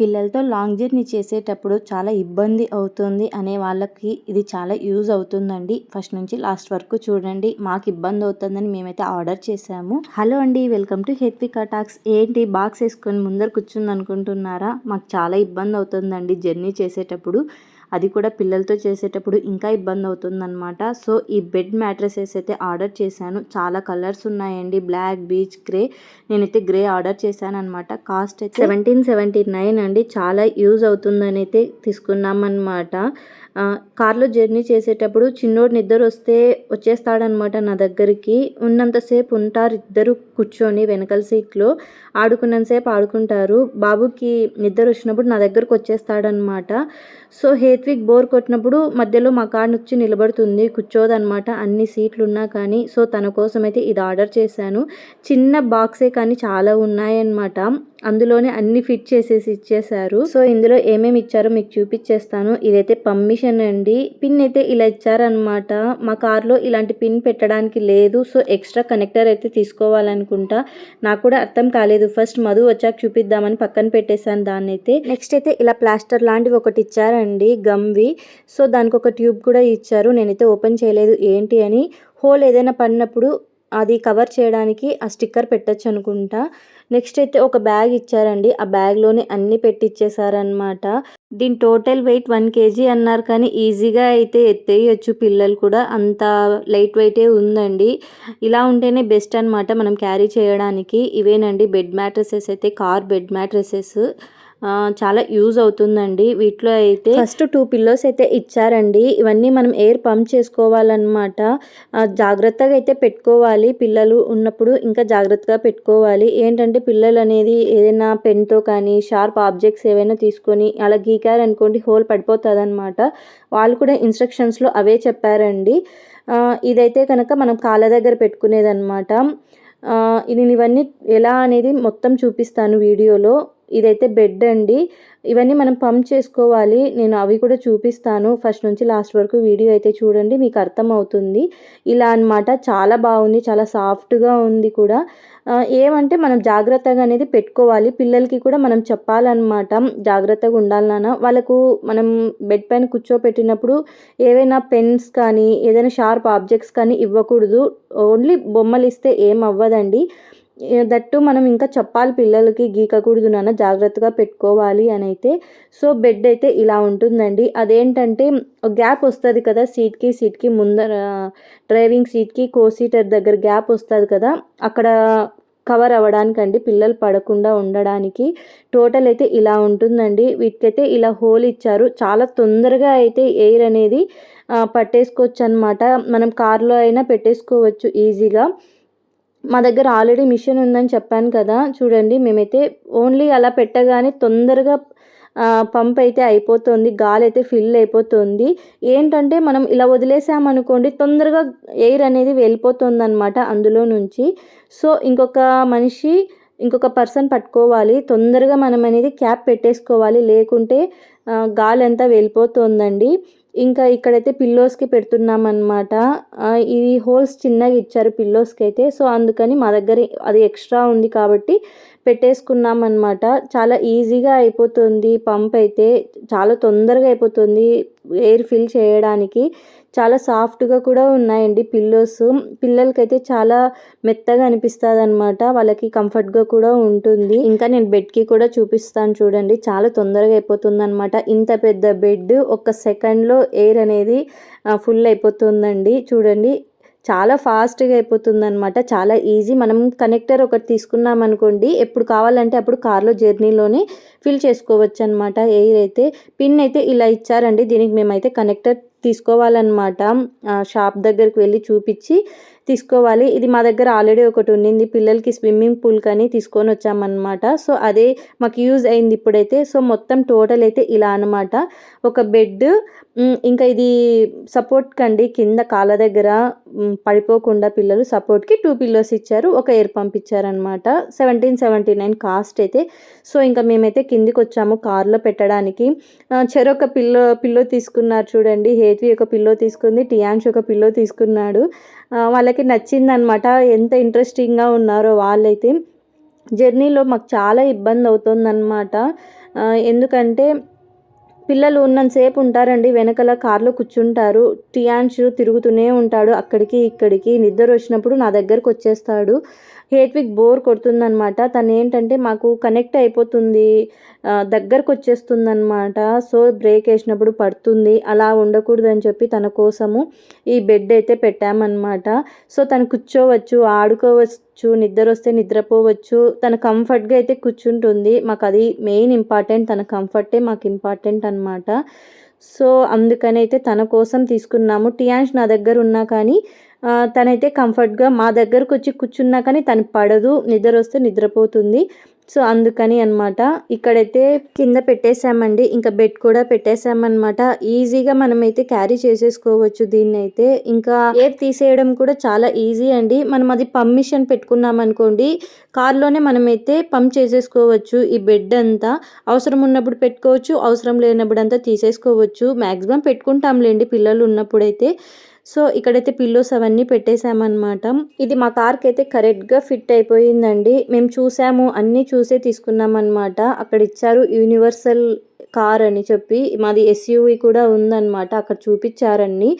పిల్లలతో long journey చేసేటప్పుడు చాలా ఇబ్బంది అవుతుంది అనే వాళ్ళకి ఇది చాలా యూజ్ అవుతుందండి. ఫస్ట్ నుంచి లాస్ట్ వరకు చూడండి. మాకు ఇబ్బంది అవుతుందని మేమైతే ఆర్డర్ చేసాము హలో అండి వెల్కమ్ టు హెత్వికా టాక్స్. ఏంటి బాక్స్ వేసుకొని ముందర కూర్చుంది అనుకుంటున్నారా మాకు చాలా ఇబ్బంది అవుతుందండి జర్నీ చేసేటప్పుడు. అది కూడా పిల్లలతో చేసేటప్పుడు ఇంకా ఇబ్బంది అవుతుందన్నమాట. సో ఈ బెడ్ మ్యాట్రసెస్ అయితే ఆర్డర్ చేశాను. చాలా కలర్స్ ఉన్నాయండి. Black beige grey. నేనైతే గ్రే ఆర్డర్ చేశాను అనమాట కాస్ట్ అయితే సెవెంటీన్ సెవెంటీ నైన్ అండి. చాలా యూజ్ అవుతుందని అయితే తీసుకున్నామన్నమాట. కార్లో జర్నీ చేసేటప్పుడు చిన్నోడు నిద్ర వస్తే వచ్చేస్తాడనమాట నా దగ్గరికి. ఉన్నంతసేపు ఉంటారు ఇద్దరు కూర్చొని వెనకాల సీట్లో ఆడుకున్నంతసేపు ఆడుకుంటారు. బాబుకి నిద్ర వచ్చినప్పుడు నా దగ్గరకు వచ్చేస్తాడనమాట. సో హేత్విక్ బోర్ కొట్టినప్పుడు మధ్యలో మా కాడ వచ్చి నిలబడుతుంది కూర్చోదనమాట అన్ని సీట్లు ఉన్నా కానీ. సో తన కోసం అయితే ఇది ఆర్డర్ చేశాను. చిన్న బాక్సే కానీ చాలా ఉన్నాయన్నమాట. అందులోనే అన్ని ఫిట్ చేసేసి ఇచ్చేసారు సో ఇందులో ఏమేమి ఇచ్చారో మీకు చూపించేస్తాను ఇదైతే పర్మిషన్ అండి పిన్ అయితే ఇలా ఇచ్చారనమాట మా కార్లో ఇలాంటి పిన్ పెట్టడానికి లేదు. సో ఎక్స్ట్రా కనెక్టర్ అయితే తీసుకోవాలనుకుంటా. నాకు కూడా అర్థం కాలేదు. ఫస్ట్ మధు వచ్చాక చూపిద్దామని పక్కన పెట్టేశాను దాన్ని అయితే నెక్స్ట్ అయితే ఇలా ప్లాస్టర్ లాంటివి ఒకటి ఇచ్చారండి గమ్వి. సో దానికి ఒక ట్యూబ్ కూడా ఇచ్చారు. నేనైతే ఓపెన్ చేయలేదు ఏంటి అని. హోల్ ఏదైనా పడినప్పుడు అది కవర్ చేయడానికి ఆ స్టిక్కర్ పెట్టచ్చు అనుకుంటా. నెక్స్ట్ అయితే ఒక బ్యాగ్ ఇచ్చారండి. ఆ బ్యాగ్లోనే అన్ని పెట్టిచ్చేసారనమాట దీని టోటల్ వెయిట్ వన్ కేజీ అన్నారు కానీ ఈజీగా అయితే ఎత్తేయచ్చు. పిల్లలు కూడా అంత లైట్ వెయిటే ఉందండి. ఇలా ఉంటేనే బెస్ట్ అనమాట మనం క్యారీ చేయడానికి. ఇవేనండి బెడ్ మ్యాట్రసెస్ అయితే కార్ బెడ్ మ్యాట్రసెస్ చాలా యూజ్ అవుతుందండి. వీటిలో అయితే ఫస్ట్ టూ పిల్లోస్ అయితే ఇచ్చారండి. ఇవన్నీ మనం ఎయిర్ పంప్ చేసుకోవాలన్నమాట. జాగ్రత్తగా అయితే పెట్టుకోవాలి. పిల్లలు ఉన్నప్పుడు ఇంకా జాగ్రత్తగా పెట్టుకోవాలి. ఏంటంటే పిల్లలు అనేది ఏదైనా పెన్తో కానీ షార్ప్ ఆబ్జెక్ట్స్ ఏవైనా తీసుకొని అలా గీకారనుకోండి హోల్ పడిపోతుంది అనమాట వాళ్ళు కూడా ఇన్స్ట్రక్షన్స్లో అవే చెప్పారండి. ఇదైతే కనుక మనం కాళ్ళ దగ్గర పెట్టుకునేది అనమాట నేను ఇవన్నీ ఎలా అనేది మొత్తం చూపిస్తాను వీడియోలో. ఇదైతే బెడ్ అండి. ఇవన్నీ మనం పంప్ చేసుకోవాలి. నేను అవి కూడా చూపిస్తాను. ఫస్ట్ నుంచి లాస్ట్ వరకు వీడియో అయితే చూడండి మీకు అర్థమవుతుంది. ఇలా అనమాట చాలా బాగుంది చాలా సాఫ్ట్గా ఉంది కూడా. ఏమంటే మనం జాగ్రత్తగా అనేది పెట్టుకోవాలి. పిల్లలకి కూడా మనం చెప్పాలన్నమాట జాగ్రత్తగా ఉండాలి వాళ్ళకు మనం బెడ్ పైన కూర్చోపెట్టినప్పుడు ఏవైనా పెన్స్ కానీ ఏదైనా షార్ప్ ఆబ్జెక్ట్స్ కానీ ఇవ్వకూడదు. ఓన్లీ బొమ్మలు ఇస్తే ఏం అవ్వదండి. దట్టు మనం ఇంకా చెప్పాలి పిల్లలకి గీకకూడదు నాన్న జాగ్రత్తగా పెట్టుకోవాలి అని అయితే సో బెడ్ అయితే ఇలా ఉంటుందండి. అదేంటంటే గ్యాప్ వస్తుంది కదా సీట్కి సీట్కి ముందర డ్రైవింగ్ సీట్కి కో సీటర్ దగ్గర గ్యాప్ వస్తుంది కదా అక్కడ కవర్ అవ్వడానికి అండి పిల్లలు పడకుండా ఉండడానికి. టోటల్ అయితే ఇలా ఉంటుందండి. వీటికైతే ఇలా హోల్ ఇచ్చారు. చాలా తొందరగా అయితే ఎయిర్ అనేది పట్టేసుకోవచ్చు అనమాట మనం కార్లో అయినా పెట్టేసుకోవచ్చు ఈజీగా. మా దగ్గర ఆల్రెడీ మిషన్ ఉందని చెప్పాను కదా చూడండి మేమైతే ఓన్లీ అలా పెట్టగానే తొందరగా పంప్ అయితే అయిపోతుంది గాలి అయితే ఫిల్ అయిపోతుంది. ఏంటంటే మనం ఇలా వదిలేసామనుకోండి తొందరగా ఎయిర్ అనేది వెళ్ళిపోతుంది అనమాట అందులో నుంచి. సో ఇంకొక మనిషి ఇంకొక పర్సన్ పట్టుకోవాలి తొందరగా మనం అనేది క్యాప్ పెట్టేసుకోవాలి లేకుంటే గాలి అంతా వెళ్ళిపోతుందండి. ఇంకా ఇక్కడైతే పిల్లోస్కి పెడుతున్నాం అనమాట ఇది హోల్స్ చిన్నగా ఇచ్చారు పిల్లోస్కి అయితే. సో అందుకని మా దగ్గర అది ఎక్స్ట్రా ఉంది కాబట్టి పెట్టేసుకున్నాం అనమాట చాలా ఈజీగా అయిపోతుంది. పంప్ అయితే చాలా తొందరగా అయిపోతుంది. ఎయిర్ ఫిల్ చేయడానికి చాలా సాఫ్ట్గా కూడా ఉన్నాయండి పిల్లోస్. పిల్లలకైతే చాలా మెత్తగా అనిపిస్తుంది అనమాట వాళ్ళకి కంఫర్ట్గా కూడా ఉంటుంది. ఇంకా నేను బెడ్కి కూడా చూపిస్తాను చూడండి. చాలా తొందరగా అయిపోతుంది అనమాట ఇంత పెద్ద బెడ్ ఒక సెకండ్లో ఎయిర్ అనేది ఫుల్ అయిపోతుందండి. చూడండి. చాలా ఫాస్ట్గా అయిపోతుంది అనమాట చాలా ఈజీ మనం కనెక్టర్ ఒకటి తీసుకున్నాం అనుకోండి ఎప్పుడు కావాలంటే అప్పుడు కార్లో జర్నీలోనే ఫిల్ చేసుకోవచ్చు అనమాట ఎయిర్ అయితే పిన్ అయితే ఇలా ఇచ్చారండి. దీనికి మేమైతే కనెక్టర్ తీసుకోవాలన్నమాట. షాప్ దగ్గరికి వెళ్ళి చూపించి తీసుకోవాలి. ఇది మా దగ్గర ఆల్రెడీ ఒకటి ఉండింది పిల్లలకి స్విమ్మింగ్ పూల్ కానీ తీసుకొని వచ్చామన్నమాట. సో అదే మాకు యూజ్ అయింది ఇప్పుడైతే. సో మొత్తం టోటల్ అయితే ఇలా అనమాట ఒక బెడ్ ఇంకా ఇది సపోర్ట్ కండి. కింద కాళ్ళ దగ్గర పడిపోకుండా పిల్లలు సపోర్ట్కి టూ పిల్లోస్ ఇచ్చారు ఒక ఎయిర్ పంప్ ఇచ్చారనమాట సెవెంటీన్ సెవెంటీ నైన్ కాస్ట్ అయితే. సో ఇంకా మేమైతే కిందికి వచ్చాము కార్లో పెట్టడానికి. చెరొక పిల్లో పిల్లో తీసుకున్నారు చూడండి. హేత్వి ఒక పిల్లో తీసుకుంది టియాన్ష్ ఒక పిల్లో తీసుకున్నాడు. వాళ్ళకి నచ్చిందనమాట ఎంత ఇంట్రెస్టింగ్గా ఉన్నారో వాళ్ళైతే. జర్నీలో మాకు చాలా ఇబ్బంది అవుతుందన్నమాట. ఎందుకంటే పిల్లలు ఉన్నంతసేపు ఉంటారండి. వెనకాల కార్లో కూర్చుంటారు. టియాన్షు తిరుగుతూనే ఉంటాడు. అక్కడికి ఇక్కడికి నిద్ర వచ్చినప్పుడు నా దగ్గరకు వచ్చేస్తాడు. హేత్విక్ బోర్ కొడుతుందనమాట తను ఏంటంటే మాకు కనెక్ట్ అయిపోతుంది దగ్గరకు వచ్చేస్తుంది అనమాట సో బ్రేక్ వేసినప్పుడు పడుతుంది. అలా ఉండకూడదు అని చెప్పి తన కోసము ఈ బెడ్ అయితే పెట్టామన్నమాట. సో తను కూర్చోవచ్చు ఆడుకోవచ్చు నిద్ర వస్తే నిద్రపోవచ్చు. తన కంఫర్ట్గా అయితే కూర్చుంటుంది. మాకు అది మెయిన్ ఇంపార్టెంట్. తన కంఫర్టే మాకు ఇంపార్టెంట్ అనమాట సో అందుకని అయితే తన కోసం తీసుకున్నాము. టియాన్స్ నా దగ్గర ఉన్నా కానీ తనైతే కంఫర్ట్గా మా దగ్గరకు వచ్చి కూర్చున్నా కానీ తను పడదు నిద్ర వస్తే నిద్రపోతుంది. సో అందుకని అనమాట ఇక్కడైతే కింద పెట్టేశామండి ఇంకా బెడ్ కూడా పెట్టేశామన్నమాట. ఈజీగా మనమైతే క్యారీ చేసేసుకోవచ్చు దీన్ని అయితే ఇంకా ఏర్ తీసేయడం కూడా చాలా ఈజీ అండి. మనం అది పర్మిషన్ పెట్టుకున్నాం అనుకోండి కార్లోనే మనమైతే పంప్ చేసేసుకోవచ్చు ఈ బెడ్ అంతా. అవసరం ఉన్నప్పుడు పెట్టుకోవచ్చు అవసరం లేనప్పుడు అంతా తీసేసుకోవచ్చు. మ్యాక్సిమం పెట్టుకుంటాంలేండి పిల్లలు ఉన్నప్పుడైతే. సో ఇక్కడైతే పిల్లోస్ అవన్నీ పెట్టేశామన్నమాట. ఇది మా కార్కి అయితే కరెక్ట్గా ఫిట్ అయిపోయిందండి. మేము చూసాము అన్నీ చూసే తీసుకున్నామన్నమాట. అక్కడ ఇచ్చారు యూనివర్సల్ కార్ అని చెప్పి. మాది ఎస్యూవి కూడా ఉందన్నమాట. అక్కడ చూపించారన్ని.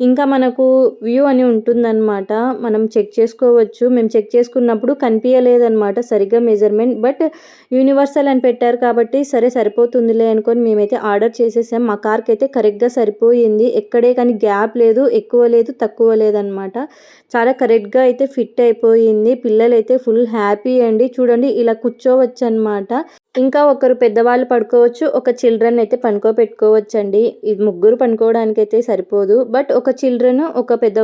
ఇంకా మనకు వ్యూ అని ఉంటుందన్నమాట. మనం చెక్ చేసుకోవచ్చు. మేము చెక్ చేసుకున్నప్పుడు కనిపించలేదన్నమాట సరిగ్గా మెజర్మెంట్ బట్ యూనివర్సల్ అని పెట్టారు కాబట్టి సరే సరిపోతుందిలే అనుకొని మేమైతే ఆర్డర్ చేసేసాం. మా కార్కి అయితే కరెక్ట్గా సరిపోయింది. ఎక్కడే కానీ గ్యాప్ లేదు ఎక్కువ లేదు తక్కువ లేదనమాట చాలా కరెక్ట్గా అయితే ఫిట్ అయిపోయింది. పిల్లలైతే ఫుల్ హ్యాపీ అండి. చూడండి ఇలా కూర్చోవచ్చు అనమాట ఇంకా ఒకరు పెద్దవాళ్ళు పడుకోవచ్చు ఒక చిల్డ్రన్ అయితే పనుకోబెట్టుకోవచ్చు అండి ఇది ముగ్గురు పనుకోవడానికి అయితే సరిపోదు. బట్ ఒక చిల్డ్రన్ ఒక పెద్ద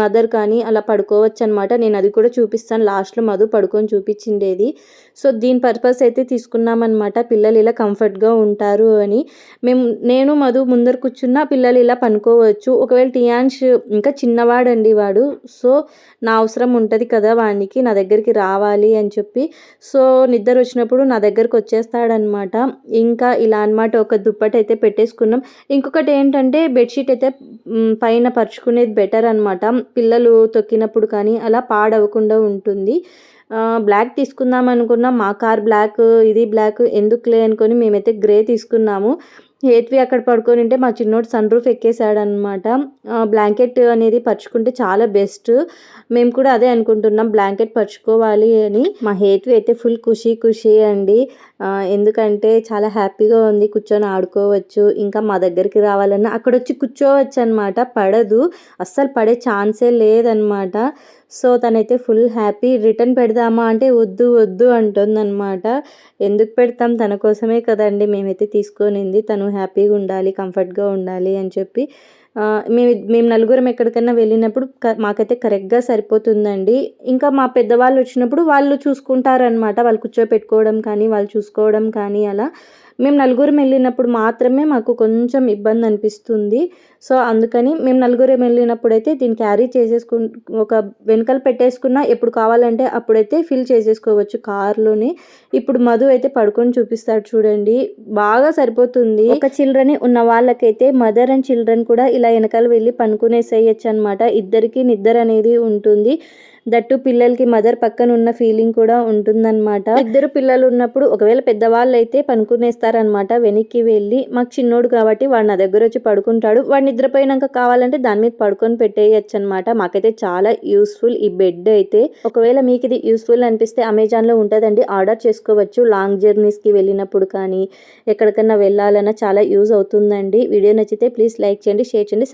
మదర్ కానీ అలా పడుకోవచ్చు అనమాట నేను అది కూడా చూపిస్తాను. లాస్ట్లో మధు పడుకొని చూపించిండేది. సో దీని పర్పస్ అయితే తీసుకున్నామన్నమాట పిల్లలు ఇలా కంఫర్ట్గా ఉంటారు అని. మేము నేను మధు ముందర కూర్చున్నా పిల్లలు ఇలా పనుకోవచ్చు. ఒకవేళ టియాన్ష్ ఇంకా చిన్నవాడండి వాడు. సో నా అవసరం ఉంటుంది కదా వానికి నా దగ్గరికి రావాలి అని చెప్పి. సో నిద్ర వచ్చినప్పుడు నా దగ్గరకు వచ్చేస్తాడనమాట. ఇంకా ఇలా అన్నమాట ఒక దుప్పటి అయితే పెట్టేసుకున్నాం. ఇంకొకటి ఏంటంటే బెడ్షీట్ అయితే పైన పరుచుకునేది బెటర్ అనమాట పిల్లలు తొక్కినప్పుడు కానీ అలా పాడవకుండా ఉంటుంది. బ్లాక్ తీసుకుందాం అనుకున్నాం. మా కార్ బ్లాక్ ఇది బ్లాక్ ఎందుకులే అనుకొని మేమైతే గ్రే తీసుకున్నాము. హేత్వి అక్కడ పడుకొని ఉంటే మా చిన్నోడు సన్ రూఫ్ ఎక్కేసాడనమాట బ్లాంకెట్ అనేది పరుచుకుంటే చాలా బెస్ట్. మేము కూడా అదే అనుకుంటున్నాం బ్లాంకెట్ పరుచుకోవాలి అని. మా హేత్వి అయితే ఫుల్ ఖుషి ఖుషి అండి. ఎందుకంటే చాలా హ్యాపీగా ఉంది కూర్చొని ఆడుకోవచ్చు. ఇంకా మా దగ్గరికి రావాలన్నా అక్కడ వచ్చి కూర్చోవచ్చు అనమాట పడదు. అస్సలు పడే ఛాన్సే లేదనమాట. సో తనైతే ఫుల్ హ్యాపీ. రిటర్న్ పెడదామా అంటే వద్దు వద్దు అంటుందన్నమాట ఎందుకు పెడతాం? తన కోసమే కదండి మేమైతే తీసుకొనింది. తను హ్యాపీగా ఉండాలి కంఫర్ట్గా ఉండాలి అని చెప్పి మేము మేము నలుగురం ఎక్కడికైనా వెళ్ళినప్పుడు మాకైతే కరెక్ట్గా సరిపోతుందండి. ఇంకా మా పెద్దవాళ్ళు వచ్చినప్పుడు వాళ్ళు చూసుకుంటారనమాట వాళ్ళు కూర్చోపెట్టుకోవడం కానీ వాళ్ళు చూసుకోవడం కానీ అలా. మేము నలుగురం వెళ్ళినప్పుడు మాత్రమే మాకు కొంచెం ఇబ్బంది అనిపిస్తుంది. సో అందుకని మేము నలుగురం వెళ్ళినప్పుడు అయితే దీన్ని క్యారీ చేసేసుకు ఒక వెనకాల పెట్టేసుకున్న ఎప్పుడు కావాలంటే అప్పుడైతే ఫిల్ చేసేసుకోవచ్చు కార్లోని. ఇప్పుడు మధు అయితే పడుకొని చూపిస్తాడు చూడండి. బాగా సరిపోతుంది. ఒక చిల్డ్రన్ ఉన్న వాళ్ళకైతే మదర్ అండ్ చిల్డ్రన్ కూడా ఇలా వెనకాల వెళ్ళి పనుకునేసేయచ్చు అనమాట ఇద్దరికి నిద్ర అనేది ఉంటుంది. దట్టు పిల్లలకి మదర్ పక్కన ఉన్న ఫీలింగ్ కూడా ఉంటుందన్నమాట. ఇద్దరు పిల్లలు ఉన్నప్పుడు ఒకవేళ పెద్దవాళ్ళు అయితే పనుకునేస్తారనమాట వెనక్కి వెళ్ళి మాకు చిన్నోడు కాబట్టి వాడు నా దగ్గర వచ్చి పడుకుంటాడు. వాడు నిద్రపోయినాక కావాలంటే దాని మీద పడుకొని పెట్టేయచ్చు అనమాట మాకైతే చాలా యూస్ఫుల్ ఈ బెడ్ అయితే. ఒకవేళ మీకు ఇది యూస్ఫుల్ అనిపిస్తే అమెజాన్లో ఉంటుందండి. ఆర్డర్ చేసుకోవచ్చు. లాంగ్ జర్నీస్కి వెళ్ళినప్పుడు కానీ ఎక్కడికన్నా వెళ్ళాలన్నా చాలా యూజ్ అవుతుందండి. వీడియో నచ్చితే ప్లీజ్ లైక్ చేయండి షేర్ చేయండి